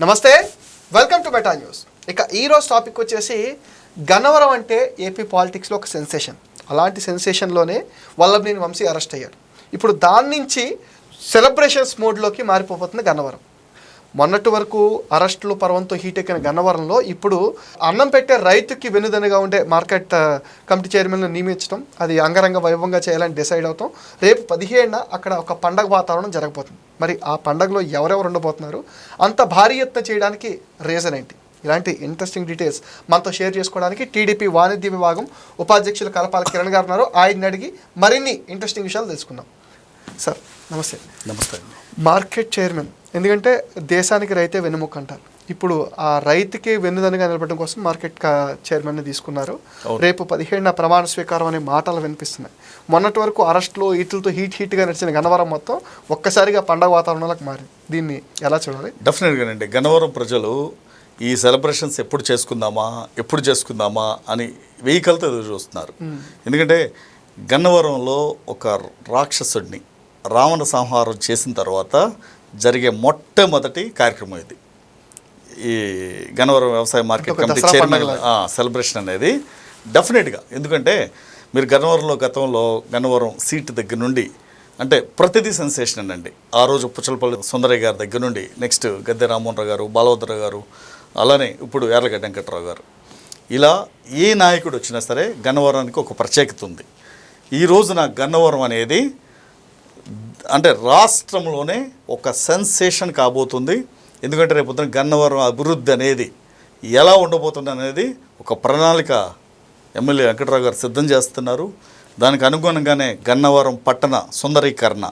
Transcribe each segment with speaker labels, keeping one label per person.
Speaker 1: నమస్తే welcome to beta news ఇక ఈరోజు టాపిక్ వచ్చేసి గన్నవరం అంటే ఏపీ పాలిటిక్స్లో ఒక సెన్సేషన్ అలాంటి సెన్సేషన్లోనే వల్లభనేని వంశీ అరెస్ట్ అయ్యాడు. ఇప్పుడు దాని నుంచి సెలబ్రేషన్స్ మోడ్లోకి మారిపోతుంది గన్నవరం. మొన్నటి వరకు అరెస్టులు పర్వంతో హీట్ ఎక్కిన గన్నవరంలో ఇప్పుడు అన్నం పెట్టే రైతుకి వెనుదనగా ఉండే మార్కెట్ కమిటీ చైర్మన్ను నియమించడం అది అంగరంగ వైభవంగా చేయాలని డిసైడ్ అవుతాం రేపు పదిహేడున అక్కడ ఒక పండగ వాతావరణం జరగబోతుంది. మరి ఆ పండగలో ఎవరెవరు ఉండబోతున్నారు? అంత భారీ ఎత్తున చేయడానికి రీజన్ ఏంటి? ఇలాంటి ఇంట్రెస్టింగ్ డీటెయిల్స్ మనతో షేర్ చేసుకోవడానికి టీడీపీ వాణిజ్య విభాగం ఉపాధ్యక్షులు కలపాల కిరణ్ గారు ఉన్నారు. ఆయన్ని అడిగి మరిన్ని ఇంట్రెస్టింగ్ విషయాలు తెలుసుకుందాం. సార్ నమస్తే.
Speaker 2: నమస్తే.
Speaker 1: మార్కెట్ చైర్మన్ ఎందుకంటే దేశానికి రైతే వెన్నుముక్క అంటారు ఇప్పుడు ఆ రైతుకి వెన్నుదన్నుగా నిలబడడం కోసం మార్కెట్ చైర్మన్ని తీసుకున్నారు. రేపు పదిహేడున ప్రమాణ స్వీకారం అనే మాటలు వినిపిస్తున్నాయి. మొన్నటి వరకు అరెస్టులు ఈటులతో హీట్ హీట్గా నడిచిన గన్నవరం మొత్తం ఒక్కసారిగా పండగ వాతావరణంలోకి మారింది. దీన్ని ఎలా చూడాలి?
Speaker 2: డెఫినెట్గానండి. గన్నవరం ప్రజలు ఈ సెలబ్రేషన్స్ ఎప్పుడు చేసుకుందామా ఎప్పుడు చేసుకుందామా అని వెహికల్తో ఎదురు చూస్తున్నారు. ఎందుకంటే గన్నవరంలో ఒక రాక్షసుడిని రావణ సంహారం చేసిన తర్వాత జరిగే మొట్టమొదటి కార్యక్రమం ఇది. ఈ గన్నవరం వ్యవసాయ మార్కెట్ కమిటీ చైర్మన్. సెలబ్రేషన్ అనేది డెఫినెట్గా. ఎందుకంటే మీరు గన్నవరంలో గతంలో గన్నవరం సీట్ దగ్గర నుండి అంటే ప్రతిదీ సెన్సేషన్ అండి. ఆ రోజు పుచ్చలపల్లి సుందరయ్య గారి దగ్గర నుండి నెక్స్ట్ గద్దె రామ్మోహన్ రావు గారు బాలభద్ర గారు అలానే ఇప్పుడు యార్లగడ్డ వెంకట్రావు గారు. ఇలా ఏ నాయకుడు వచ్చినా సరే గన్నవరానికి ఒక ప్రత్యేకత ఉంది. ఈ రోజున గన్నవరం అనేది అంటే రాష్ట్రంలోనే ఒక సెన్సేషన్ కాబోతుంది. ఎందుకంటే రేపు పొద్దున గన్నవరం అభివృద్ధి అనేది ఎలా ఉండబోతుంది అనేది ఒక ప్రణాళిక ఎమ్మెల్యే వెంకటరావు గారు సిద్ధం చేస్తున్నారు. దానికి అనుగుణంగానే గన్నవరం పట్టణ సుందరీకరణ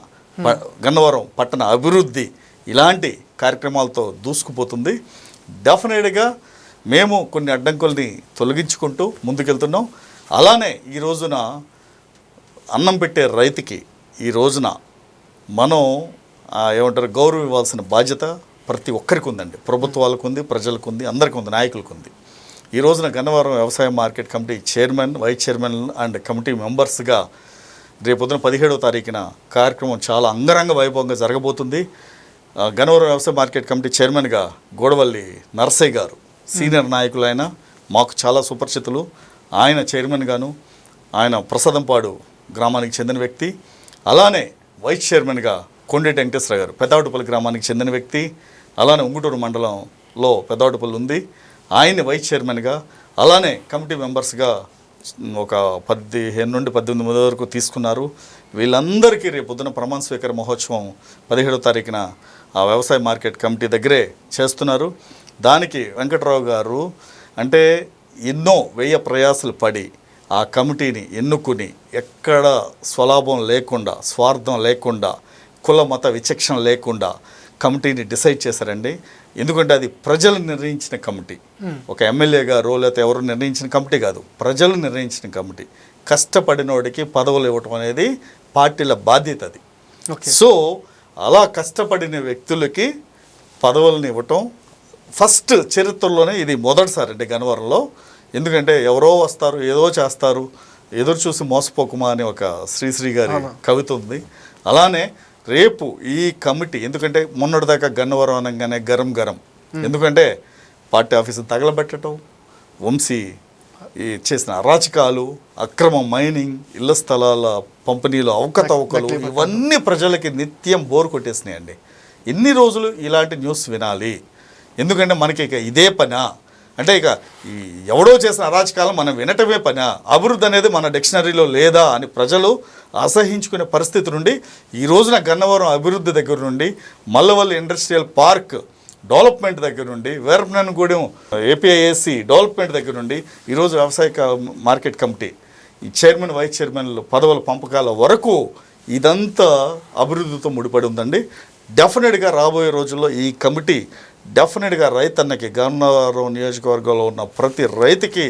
Speaker 2: గన్నవరం పట్టణ అభివృద్ధి ఇలాంటి కార్యక్రమాలతో దూసుకుపోతుంది. డెఫినెట్గా మేము కొన్ని అడ్డంకుల్ని తొలగించుకుంటూ ముందుకెళ్తున్నాం. అలానే ఈ రోజున అన్నం పెట్టే రైతుకి ఈ రోజున మనం ఏమంటారు గౌరవం ఇవ్వాల్సిన బాధ్యత ప్రతి ఒక్కరికి ఉందండి ప్రభుత్వాలకు ఉంది ప్రజలకు ఉంది అందరికీ ఉంది నాయకులకు ఉంది ఈ రోజున గన్నవరం వ్యవసాయ market committee chairman vice chairman and committee మెంబర్స్గా రేపొద్దున పదిహేడవ తారీఖున కార్యక్రమం చాలా అంగరంగ వైభవంగా జరగబోతుంది. గన్నవరం వ్యవసాయ మార్కెట్ కమిటీ చైర్మన్గా గోడవల్లి నర్సయ్య గారు సీనియర్ నాయకులు ఆయన మాకు చాలా సుపరిచితులు. ఆయన చైర్మన్ గాను ఆయన ప్రసాదంపాడు గ్రామానికి చెందిన వ్యక్తి. అలానే వైస్ చైర్మన్గా కొండేటి వెంకటేశ్వర గారు పెద్దవాటుపల్లి గ్రామానికి చెందిన వ్యక్తి అలానే ఉంగుటూరు మండలంలో పెద్దవాటుపల్లి ఉంది. ఆయన్ని వైస్ చైర్మన్గా అలానే కమిటీ మెంబర్స్గా ఒక పదిహేను నుండి పద్దెనిమిది మంది వరకు తీసుకున్నారు. వీళ్ళందరికీ రేపు పొద్దున ప్రమాణ స్వీకార మహోత్సవం పదిహేడో తారీఖున ఆ వ్యవసాయ మార్కెట్ కమిటీ దగ్గరే చేస్తున్నారు. దానికి వెంకట్రావు గారు అంటే ఎన్నో వ్యయ ప్రయాసలు పడి ఆ కమిటీని ఎన్నుకుని ఎక్కడ స్వలాభం లేకుండా స్వార్థం లేకుండా కుల మత విచక్షణ లేకుండా కమిటీని డిసైడ్ చేశారండి. ఎందుకంటే అది ప్రజలు నిర్ణయించిన కమిటీ. ఒక ఎమ్మెల్యే గారు లేకపోతే ఎవరు నిర్ణయించిన కమిటీ కాదు. ప్రజలు నిర్ణయించిన కమిటీ. కష్టపడినోడికి పదవులు ఇవ్వటం అనేది పార్టీల బాధ్యత అది.
Speaker 1: ఓకే.
Speaker 2: సో అలా కష్టపడిన వ్యక్తులకి పదవులను ఇవ్వటం ఫస్ట్ చరిత్రలోనే ఇది మొదటిసారి అండి గన్నవరంలో. ఎందుకంటే ఎవరో వస్తారు ఏదో చేస్తారు. ఎదురు చూసి మోసపోకుమా అని ఒక శ్రీశ్రీ గారి కవిత ఉంది. అలానే రేపు ఈ కమిటీ ఎందుకంటే మొన్నటిదాకా గన్నవరం అనగానే గరం గరం. ఎందుకంటే పార్టీ ఆఫీసును తగలబెట్టడం వంశీ ఈ చేసిన అరాచకాలు అక్రమ మైనింగ్ ఇళ్ళ స్థలాల పంపిణీలు అవకతవకలు ఇవన్నీ ప్రజలకి నిత్యం బోర్ కొట్టేసినాయండి. ఎన్ని రోజులు ఇలాంటి న్యూస్ వినాలి? ఎందుకంటే మనకి ఇక ఇదే పనా? అంటే ఇక ఈ ఎవడో చేసిన అరాచకాలం మనం వినటమే పని. అభివృద్ధి అనేది మన డిక్షనరీలో లేదా అని ప్రజలు అసహించుకునే పరిస్థితి నుండి ఈ రోజున గన్నవరం అభివృద్ధి దగ్గర నుండి మల్లవల్లి ఇండస్ట్రియల్ పార్క్ డెవలప్మెంట్ దగ్గర నుండి వీరపనగూడెం ఏపీఐఏసి డెవలప్మెంట్ దగ్గర నుండి ఈరోజు వ్యవసాయ మార్కెట్ కమిటీ ఈ చైర్మన్ వైస్ చైర్మన్లు పదవుల పంపకాల వరకు ఇదంతా అభివృద్ధితో ముడిపడి ఉందండి. డెఫినెట్గా రాబోయే రోజుల్లో ఈ కమిటీ డెఫినెట్గా రైతన్నకి గన్నవరం నియోజకవర్గంలో ఉన్న ప్రతి రైతుకి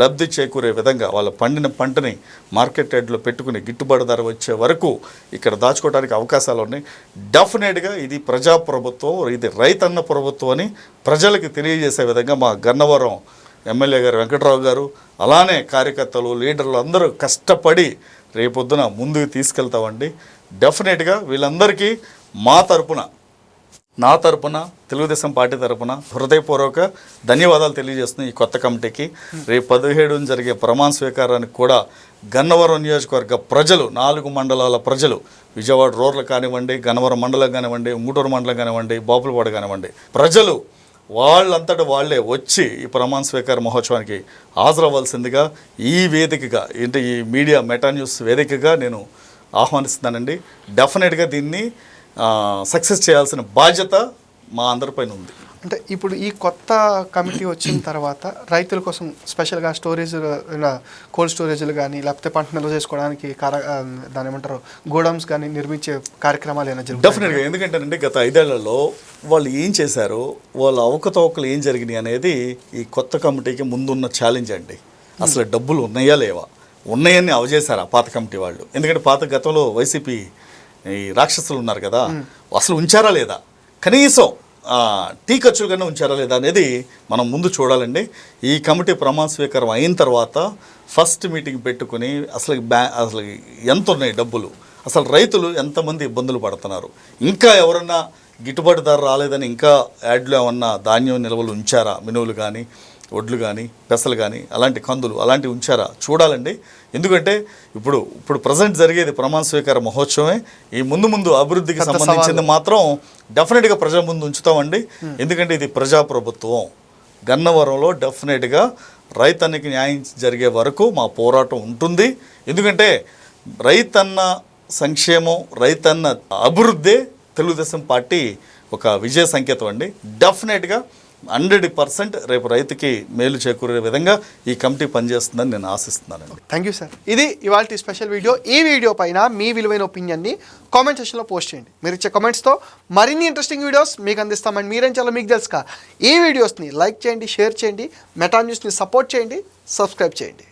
Speaker 2: లబ్ధి చేకూరే విధంగా వాళ్ళ పండిన పంటని మార్కెట్ రేట్లో పెట్టుకుని గిట్టుబాటు ధర వచ్చే వరకు ఇక్కడ దాచుకోవడానికి అవకాశాలు ఉన్నాయి. డెఫినెట్గా ఇది ప్రజా ప్రభుత్వం ఇది రైతన్న ప్రభుత్వం అని ప్రజలకు తెలియజేసే విధంగా మా గన్నవరం ఎమ్మెల్యే గారు వెంకట్రావు గారు అలానే కార్యకర్తలు లీడర్లు అందరూ కష్టపడి రేపొద్దున ముందుకు తీసుకెళ్తామండి. డెఫినెట్గా వీళ్ళందరికీ మా తరపున నా తరపున తెలుగుదేశం పార్టీ తరపున హృదయపూర్వక ధన్యవాదాలు తెలియజేస్తున్నాయి ఈ కొత్త కమిటీకి. రేపు పదిహేడున జరిగే ప్రమాణ స్వీకారానికి కూడా గన్నవరం నియోజకవర్గ ప్రజలు నాలుగు మండలాల ప్రజలు విజయవాడ రూరల్ కానివ్వండి గన్నవరం మండలం కానివ్వండి ఉంగుటూరు మండలం కానివ్వండి బాపులపాడు కానివ్వండి ప్రజలు వాళ్ళంతటా వాళ్ళే వచ్చి ఈ ప్రమాణ స్వీకార మహోత్సవానికి హాజరవ్వాల్సిందిగా ఈ వేదికగా ఏంటి ఈ మీడియా మెటా న్యూస్ వేదికగా నేను ఆహ్వానిస్తున్నానండి. డెఫినెట్గా దీన్ని సక్సెస్ చేయాల్సిన బాధ్యత మా అందరిపైన ఉంది.
Speaker 1: అంటే ఇప్పుడు ఈ కొత్త కమిటీ వచ్చిన తర్వాత రైతుల కోసం స్పెషల్గా స్టోరేజ్ కోల్డ్ స్టోరేజ్లు కానీ లేకపోతే పంట నిల్వ చేసుకోవడానికి కార దాని ఏమంటారు గోడౌన్స్ కానీ నిర్మించే కార్యక్రమాలు ఏమైనా జరుగుతాయి?
Speaker 2: డెఫినెట్గా ఎందుకంటేనండి గత ఐదేళ్ళలో వాళ్ళు ఏం చేశారు వాళ్ళ అవకతవకలు ఏం జరిగినాయి అనేది ఈ కొత్త కమిటీకి ముందున్న ఛాలెంజ్ అండి. అసలు డబ్బులు ఉన్నాయా లేవా? ఉన్నాయని అవజేశారు ఆ పాత కమిటీ వాళ్ళు. ఎందుకంటే పాత గతంలో వైసీపీ ఈ రాక్షసులు ఉన్నారు కదా అసలు ఉంచారా లేదా? కనీసం టీ ఖర్చులు కన్నా ఉంచారా లేదా అనేది మనం ముందు చూడాలండి. ఈ కమిటీ ప్రమాణ స్వీకారం అయిన తర్వాత ఫస్ట్ మీటింగ్ పెట్టుకుని అసలు బ్యా అసలు ఎంత ఉన్నాయి డబ్బులు? అసలు రైతులు ఎంతమంది ఇబ్బందులు పడుతున్నారు? ఇంకా ఎవరన్నా గిట్టుబాటు ధర రాలేదని ఇంకా యాడ్లో ఏమన్నా ధాన్యం నిల్వలు ఉంచారా? మినువులు కానీ వడ్లు కానీ పెసలు కానీ అలాంటి కందులు అలాంటివి ఉంచారా? చూడాలండి. ఎందుకంటే ఇప్పుడు ఇప్పుడు ప్రజెంట్ జరిగేది ప్రమాణ స్వీకార మహోత్సవమే. ఈ ముందు ముందు అభివృద్ధికి సంబంధించింది మాత్రం డెఫినెట్గా ప్రజల ముందు ఉంచుతామండి. ఎందుకంటే ఇది ప్రజాప్రభుత్వం. గన్నవరంలో డెఫినెట్గా రైతన్నకి న్యాయం జరిగే వరకు మా పోరాటం ఉంటుంది. ఎందుకంటే రైతన్న సంక్షేమం రైతన్న అభివృద్ధే తెలుగుదేశం పార్టీ ఒక విజయ సంకేతం అండి. డెఫినెట్గా హండ్రెడ్ పర్సెంట్ రేపు రైతుకి మేలు చేకూరే విధంగా ఈ కమిటీ పనిచేస్తుందని నేను ఆశిస్తున్నాను
Speaker 1: థ్యాంక్ యూ సార్ ఇది ఇవాళ స్పెషల్ వీడియో. ఈ వీడియో పైన మీ విలువైన ఒపీనియన్ని కామెంట్ సెక్షన్లో పోస్ట్ చేయండి. మీరు ఇచ్చే కామెంట్స్తో మరిన్ని ఇంట్రెస్టింగ్ వీడియోస్ మీకు అందిస్తామని మీరేం చాలా మీకు తెలుసుకా ఈ వీడియోస్ని లైక్ చేయండి షేర్ చేయండి మెటా న్యూస్ని సపోర్ట్ చేయండి సబ్స్క్రైబ్ చేయండి.